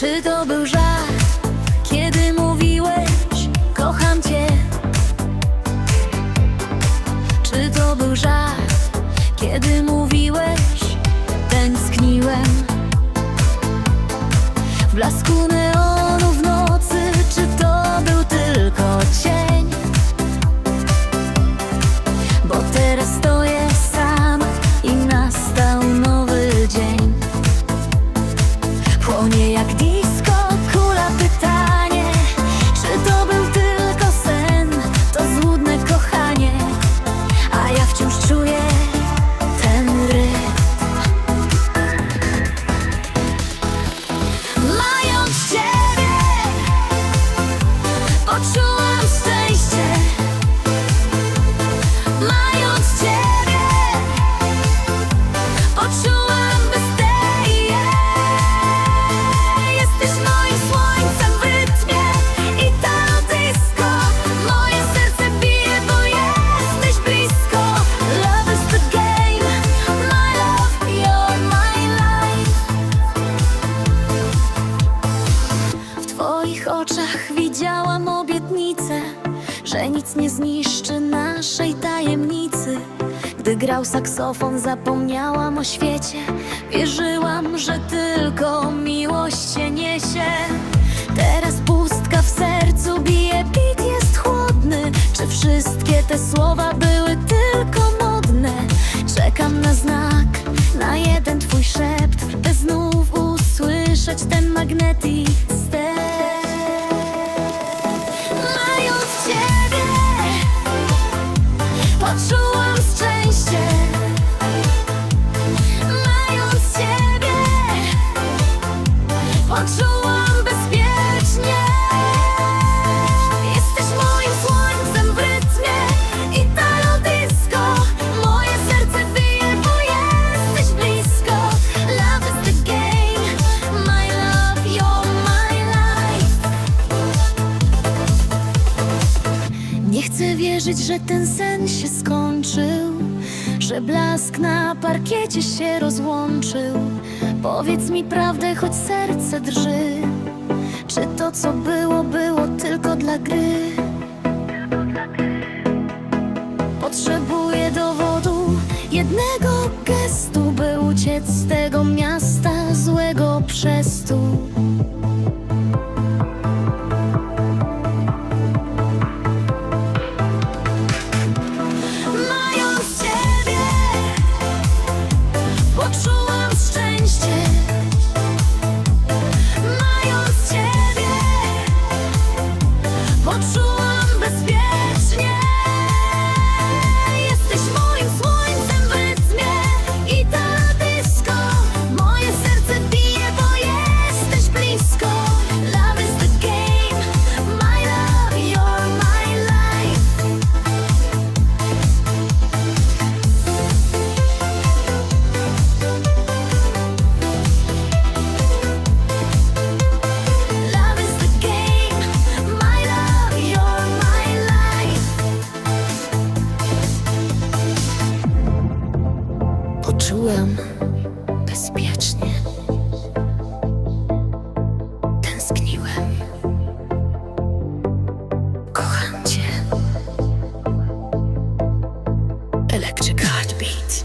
Czy to był żart, kiedy mówiłeś kocham cię? Czy to był żart, kiedy mówiłeś tęskniłem? W blasku neonu nic nie zniszczy naszej tajemnicy. Gdy grał saksofon zapomniałam o świecie. Wierzyłam, że tylko miłość się niesie. Teraz pustka w sercu bije, bit jest chłodny. Czy wszystkie te słowa były tylko modne? Czekam na znak, na jeden twój szept By znów usłyszeć ten magnetic Poczułam bezpiecznie. Jesteś moim słońcem w rytmie Italo disco Moje serce bije, bo jesteś blisko. Love is the game. My love, you're my life. Nie chcę wierzyć, że ten sen się skończył Że blask na parkiecie się rozłączył. Powiedz mi prawdę, choć serce drży. Czy to, co było, było tylko dla gry? Potrzebuję dowodu Jednego gestu, by uciec z tego miasta czułam bezpiecznie. Tęskniłem. Kocham cię. Electric heartbeat.